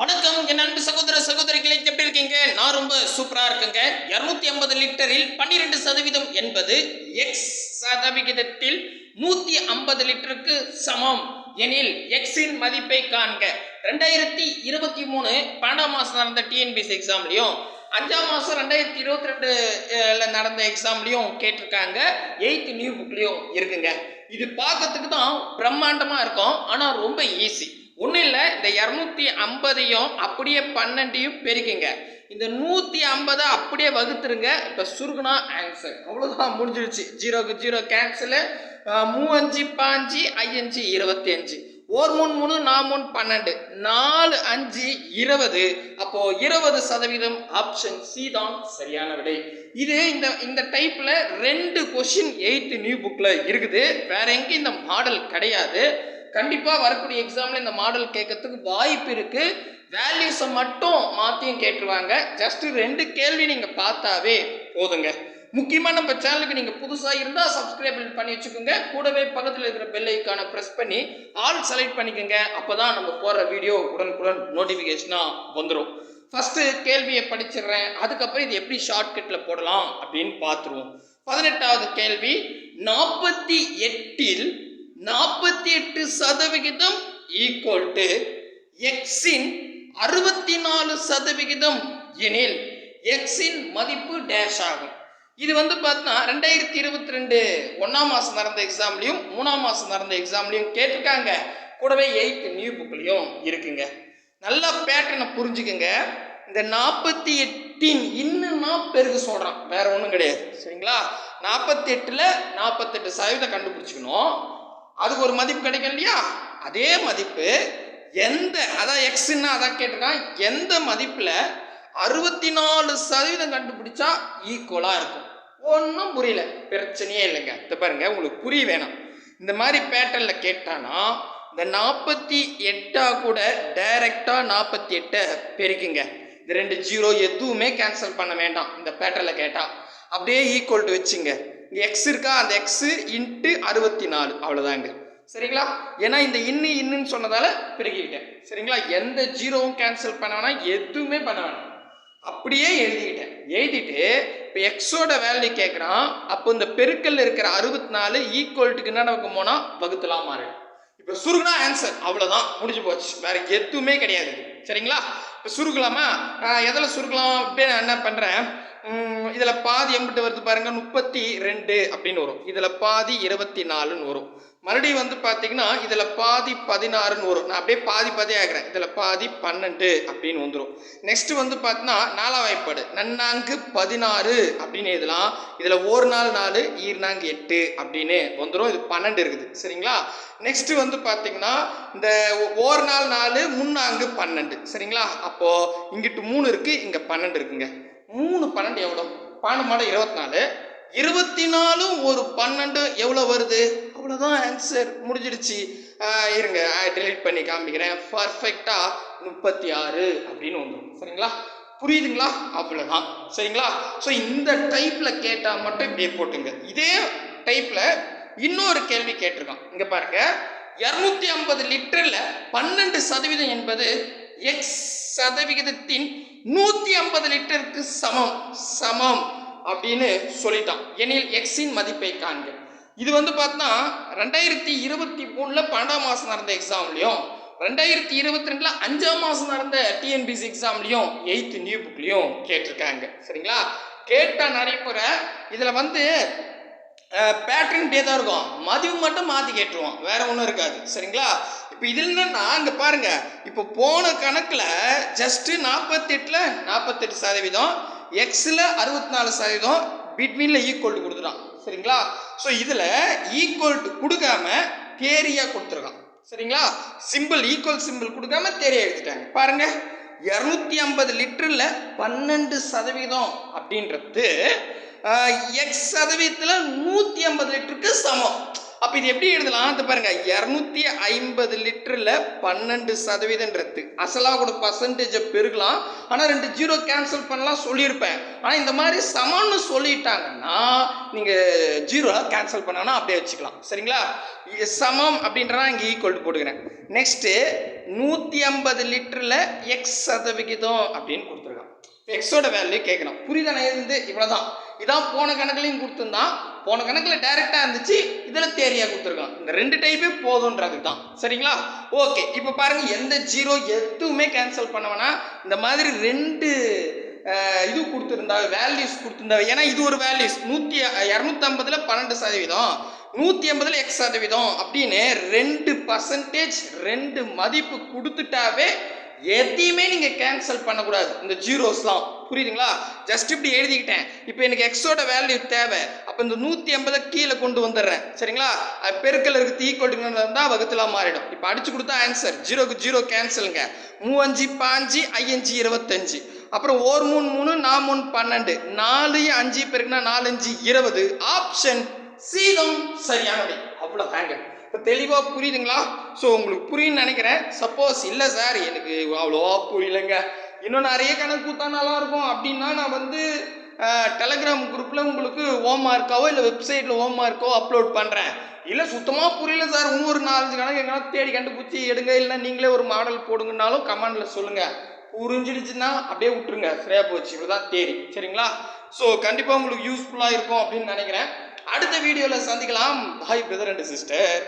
வணக்கம். என் அன்பு சகோதர சகோதரிகளை எப்படி இருக்கீங்க? நான் ரொம்ப சூப்பரா இருக்கேங்க. இருநூத்தி ஐம்பது லிட்டரில் பன்னிரெண்டு சதவீதம் என்பது எக்ஸ் சதவிகிதத்தில் நூத்தி ஐம்பது லிட்டருக்கு சமம். எனில் எக்ஸின் மதிப்பை காண்க. ரெண்டாயிரத்தி இருபத்தி மூணு பன்னெண்டாம் மாசம் நடந்த டிஎன்பிசி எக்ஸாம்லயும் அஞ்சாம் மாசம் ரெண்டாயிரத்தி இருபத்தி ரெண்டுல நடந்த எக்ஸாம்லயும் கேட்டிருக்காங்க. எயித் நியூ புக்லயும் இருக்குங்க. இது பார்க்கறதுக்கு தான் பிரம்மாண்டமா இருக்கும். ஆனா ரொம்ப ஈஸி ஒன்றும் இல்லை இந்த இரநூத்தி ஐம்பதையும் அப்படியே பன்னெண்டையும் பெருக்கிங்க. இந்த நூற்றி ஐம்பதை அப்படியே வகுத்துருங்க. இப்போ சுருகுனா ஆன்சர் அவ்வளோதான் முடிஞ்சிருச்சு. ஜீரோக்கு ஜீரோ கேன்சலு மூவஞ்சு பாஞ்சு ஐயஞ்சு இருபத்தி அஞ்சு ஒரு மூணு மூணு நாலு மூணு பன்னெண்டு. நாலு அஞ்சு இருபது. அப்போ இருபது சதவீதம் ஆப்ஷன் சி தான் சரியான விடை. இது இந்த இந்த டைப்ல ரெண்டு கொஷின் எயித்து நியூ புக்ல இருக்குது. வேற எங்கேயும் இந்த மாடல் கிடையாது. கண்டிப்பாக வரக்கூடிய எக்ஸாமில் இந்த மாடல் கேட்கறதுக்கு வாய்ப்பு இருக்குது வேல்யூஸை மட்டும் மாற்றியும் கேட்டுருவாங்க. ஜஸ்ட் ரெண்டு கேள்வி நீங்கள் பார்த்தாவே போதுங்க. முக்கியமாக நம்ம சேனலுக்கு நீங்கள் புதுசாக இருந்தால் சப்ஸ்கிரைப் பண்ணி வச்சுக்கோங்க. கூடவே பக்கத்தில் இருக்கிற பெல் ஐக்கானை ப்ரெஸ் பண்ணி ஆல் செலக்ட் பண்ணிக்கோங்க. அப்போ தான் நம்ம போடுற வீடியோ உடனுக்குடன் நோட்டிஃபிகேஷனாக வந்துடும் ஃபஸ்ட்டு கேள்வியை படிச்சிடுறேன். அதுக்கப்புறம் இது எப்படி ஷார்ட்கட்டில் போடலாம் அப்படின்னு பார்த்துருவோம். பதினெட்டாவது கேள்வி நாற்பத்தி எட்டில் நாற்பத்தி எட்டு சதவிகிதம் ஈக்குவல் டு எக்ஸின் அறுபத்தி நாலு சதவிகிதம் எனில் எக்ஸின் மதிப்பு டேஷ் ஆகும். இது வந்து பார்த்தா ரெண்டாயிரத்தி இருபத்தி ரெண்டு ஒன்றாம் மாதம் நடந்த எக்ஸாம்லையும் மூணாம் மாதம் நடந்த எக்ஸாம்லையும் கேட்டிருக்காங்க. கூடவே எயித் நியூ புக்லையும் இருக்குங்க. நல்ல பேட்டர்னை புரிஞ்சுக்குங்க. இந்த நாற்பத்தி எட்டின் இன்னும்னா பெருகு சொல்கிறான் வேற ஒன்றும் கிடையாது. சரிங்களா? நாற்பத்தி எட்டில் நாற்பத்தெட்டு சதவீதம் கண்டுபிடிச்சிக்கணும். அதுக்கு ஒரு மதிப்பு கிடைக்கும் இல்லையா? அதே மதிப்பு எந்த அதான் எக்ஸ்ன்னா அதான் கேட்டிருக்கான். எந்த மதிப்பில் அறுபத்தி நாலு சதவீதம் கண்டுபிடிச்சா ஈக்குவலாக இருக்கும். ஒன்றும் புரியல. பிரச்சனையே இல்லைங்க. இதை பாருங்க உங்களுக்கு புரிய வேணாம். இந்த மாதிரி பேட்டர்னில் கேட்டானா இந்த நாற்பத்தி எட்டாக கூட டைரக்டாக நாற்பத்தி எட்டை பெருக்குங்க. இந்த ரெண்டு ஜீரோ எதுவுமே கேன்சல் பண்ண வேண்டாம். இந்த பேட்டர்னில் கேட்டால் அப்படியே ஈக்குவல் டு வச்சுங்க. இங்கே எக்ஸ் இருக்கா? அந்த எக்ஸு இன்ட்டு அறுபத்தி நாலு அவ்வளோதாங்க சரிங்களா? ஏன்னா இந்த இன்னு இன்னுன்னு சொன்னதால பெருகிக்கிட்டேன் சரிங்களா? எந்த ஜீரோவும் கேன்சல் பண்ண வேணாம். எதுவுமே பண்ண வேணாம். அப்படியே எழுதிக்கிட்டேன். எழுதிட்டு இப்போ எக்ஸோட வேல்யூ கேட்குறான் அப்போ இந்த பெருக்கல்ல இருக்கிற அறுபத்தி நாலு ஈக்குவல்ட்டுக்கு என்ன நடக்கும் போனால் வகுத்துலாம் மாறிடும். இப்போ சுருகுனா ஆன்சர் அவ்வளோதான் முடிஞ்சு போச்சு. வேற எதுவுமே கிடையாது. சரிங்களா? சுருக்கலாமா? எதில் சுருக்கலாம் அப்படியே நான் என்ன பண்ணுறேன் இதில் பாதி எம்பிட்டு வருது பாருங்கள் முப்பத்தி ரெண்டு அப்படின்னு வரும். இதில் பாதி இருபத்தி நாலுன்னு வரும். மறுபடியும் வந்து பார்த்தீங்கன்னா இதில் பாதி பதினாறுன்னு வரும். நான் அப்படியே பாதி பாதி ஆகிறேன் இதில் பாதி பன்னெண்டு அப்படின்னு வந்துடும் நெக்ஸ்ட் வந்து பார்த்தீங்கன்னா நாலாம் வாய்ப்பாடு நன்னாங்கு பதினாறு அப்படின்னு எழுதலாம். இதில் ஒரு நாள் நாலு ஈர்னாங்கு எட்டு அப்படின்னு வந்துடும் இது பன்னெண்டு இருக்குது. சரிங்களா? நெக்ஸ்ட் வந்து பார்த்தீங்கன்னா இந்த ஒரு நாள் நாலு முன்னாங்கு பன்னெண்டு. சரிங்களா? அப்போது இங்கிட்டு மூணு இருக்குது இங்கே பன்னெண்டு இருக்குங்க. மூணு பன்னெண்டு எவ்வளோ பன்னெண்டு மாடம் இருபத்தி நாலு. இருபத்தி நாலும் ஒரு பன்னெண்டு எவ்வளோ வருது? அவ்வளோதான் ஆன்சர் முடிஞ்சிடுச்சு. இருங்க டெலிட் பண்ணி காமிக்கிறேன். பர்ஃபெக்டாக முப்பத்தி ஆறு அப்படின்னு வந்துடும் சரிங்களா? புரியுதுங்களா? அவ்வளோதான் சரிங்களா? ஸோ இந்த டைப்பில் கேட்டால் மட்டும் இப்படியே போட்டுங்க. இதே டைப்பில் இன்னொரு கேள்வி கேட்டிருக்கான். இங்கே பாருங்க. இரநூத்தி ஐம்பது லிட்டரில் பன்னெண்டு சதவீதம் என்பது எக்ஸ் சதவிகிதத்தின் நூற்றி ஐம்பது லிட்டருக்கு சமம். சமம் அப்படின்னு சொல்லிட்டான். எனில் எக்ஸின் மதிப்பை காண்க. இது வந்து பார்த்தா ரெண்டாயிரத்தி இருபத்தி மூணில் பன்னெண்டாம் மாதம் நடந்த எக்ஸாம்லையும் ரெண்டாயிரத்தி இருபத்தி ரெண்டில் அஞ்சாம் மாதம் நடந்த டிஎன்பிசி எக்ஸாம்லையும் எயித்து நியூ புக்லையும் கேட்டிருக்காங்க. சரிங்களா? கேட்ட நடைமுறை இதில் வந்து பேட்டர்ன் டே தான் இருக்கும். மதிவு மட்டும் மாற்றி கேட்டுருவோம். வேற ஒன்றும் இருக்காது. சரிங்களா? இப்போ இதில் என்னன்னா இங்கே பாருங்க. இப்போ போன கணக்கில் ஜஸ்ட்டு நாற்பத்தெட்டில் நாற்பத்தெட்டு சதவீதம் எக்ஸில் அறுபத்தி நாலு சதவீதம் பிட்வீனில் ஈக்குவல் கொடுத்துட்டான். சரிங்களா? ஸோ இதில் ஈக்குவல் கொடுக்காம தேரியாக கொடுத்துருக்கான். சரிங்களா? சிம்பிள் ஈக்குவல் சிம்பிள் கொடுக்காம தேரியாக எழுதிட்டாங்க பாருங்க. இரநூத்தி ஐம்பது லிட்டரில் பன்னெண்டு சதவீதம் அப்படின்றது எக்ஸ் சதவீதத்தில் நூற்றி ஐம்பது லிட்டருக்கு சமம். அப்போ இது எப்படி எழுதலாம்? இது பாருங்க. இரநூத்தி ஐம்பது லிட்டரில் பன்னெண்டு சதவீதன்றது அசலாக கூட பர்சன்டேஜை பெருகலாம். ஆனால் ரெண்டு ஜீரோ கேன்சல் பண்ணலாம் சொல்லியிருப்பேன். ஆனால் இந்த மாதிரி சமம்னு சொல்லிட்டாங்கன்னா நீங்கள் ஜீரோ கேன்சல் பண்ணனா அப்படியே வச்சுக்கலாம். சரிங்களா? சமம் அப்படின்றனா இங்கே ஈக்குவல் போட்டுக்கிறேன். நெக்ஸ்ட்டு நூற்றி ஐம்பது லிட்டரில் எக்ஸ் சதவிகிதம் அப்படின்னு கொடுத்துருக்கான். எக்ஸோட வேல்யூ கேட்கணும் புரியுதானே இருந்து இவ்வளோதான் இதான் போன கணக்குலையும் கொடுத்துருந்தான். போன கணக்கில் டைரெக்டாக இருந்துச்சு. இதில் தேரியாக கொடுத்துருக்கான். இந்த ரெண்டு டைப்பே போதுன்றது தான் சரிங்களா? ஓகே இப்போ பாருங்க எந்த ஜீரோ எதுவுமே கேன்சல் பண்ணவனா இந்த மாதிரி ரெண்டு இது கொடுத்துருந்தா வேல்யூஸ் கொடுத்துருந்தா ஏன்னா இது ஒரு வேல்யூஸ் நூற்றி இரநூத்தம்பதில் பன்னெண்டு சதவீதம். நூற்றி ஐம்பதில் எக்ஸ் சதவீதம் அப்படின்னு ரெண்டு பர்சன்டேஜ் ரெண்டு மதிப்பு கொடுத்துட்டாவே எதையுமே நீங்கள் கேன்சல் பண்ணக்கூடாது. இந்த ஜீரோஸ்லாம் புரியுதுங்களா? ஜஸ்ட் இப்படி எழுதிக்கிட்டேன். இப்போ எனக்கு எக்ஸோட வேல்யூ தேவை. அப்போ இந்த நூற்றி ஐம்பதை கீழே கொண்டு வந்துடுறேன். சரிங்களா? பெருக்கல் இருக்கு ஈக்குவல் e இருந்தால் வகுத்துலாம் மாறிடும். இப்போ அடிச்சு கொடுத்தா ஆன்சர் ஜீரோக்கு ஜீரோ கேன்சலுங்க மூவஞ்சு பாஞ்சு ஐயஞ்சு இருபத்தஞ்சு. அப்புறம் ஒரு மூணு மூணு நான் மூணு பன்னெண்டு. நாலு அஞ்சு பெருக்குனா நாலஞ்சு இருபது. ஆப்ஷன் சீதம் சரியானது. அவ்வளோ தாங்க இப்போ தெளிவாக புரியுதுங்களா? ஸோ உங்களுக்கு புரியுன்னு நினைக்கிறேன். சப்போஸ் இல்லை சார் எனக்கு அவ்வளோவா புரியலைங்க. இன்னும் நிறைய கணக்கு கொடுத்தா நல்லா இருக்கும். அப்படின்னா நான் வந்து டெலகிராம் குரூப்பில் உங்களுக்கு ஹோம் மார்க்காவோ இல்லை வெப்சைட்டில் ஹோம் மார்க்கோ அப்லோட் பண்ணுறேன் இல்லை சுத்தமாக புரியல சார் ஒரு நாலஞ்சு கணக்கு எங்கன்னா தேடி கண்டுபிடிச்சி எடுங்க. இல்லைன்னா நீங்களே ஒரு மாடல் போடுங்கனாலும் கமெண்டில் சொல்லுங்கள் புரிஞ்சிடுச்சுன்னா அப்படியே விட்டுருங்க. சரியா போச்சு. இவ்வளோதான் தேரி சரிங்களா? ஸோ கண்டிப்பாக உங்களுக்கு யூஸ்ஃபுல்லாக இருக்கும் அப்படின்னு நினைக்கிறேன். அடுத்த வீடியோவில் சந்திக்கலாம். பாய் பிரதர் அண்ட் சிஸ்டர்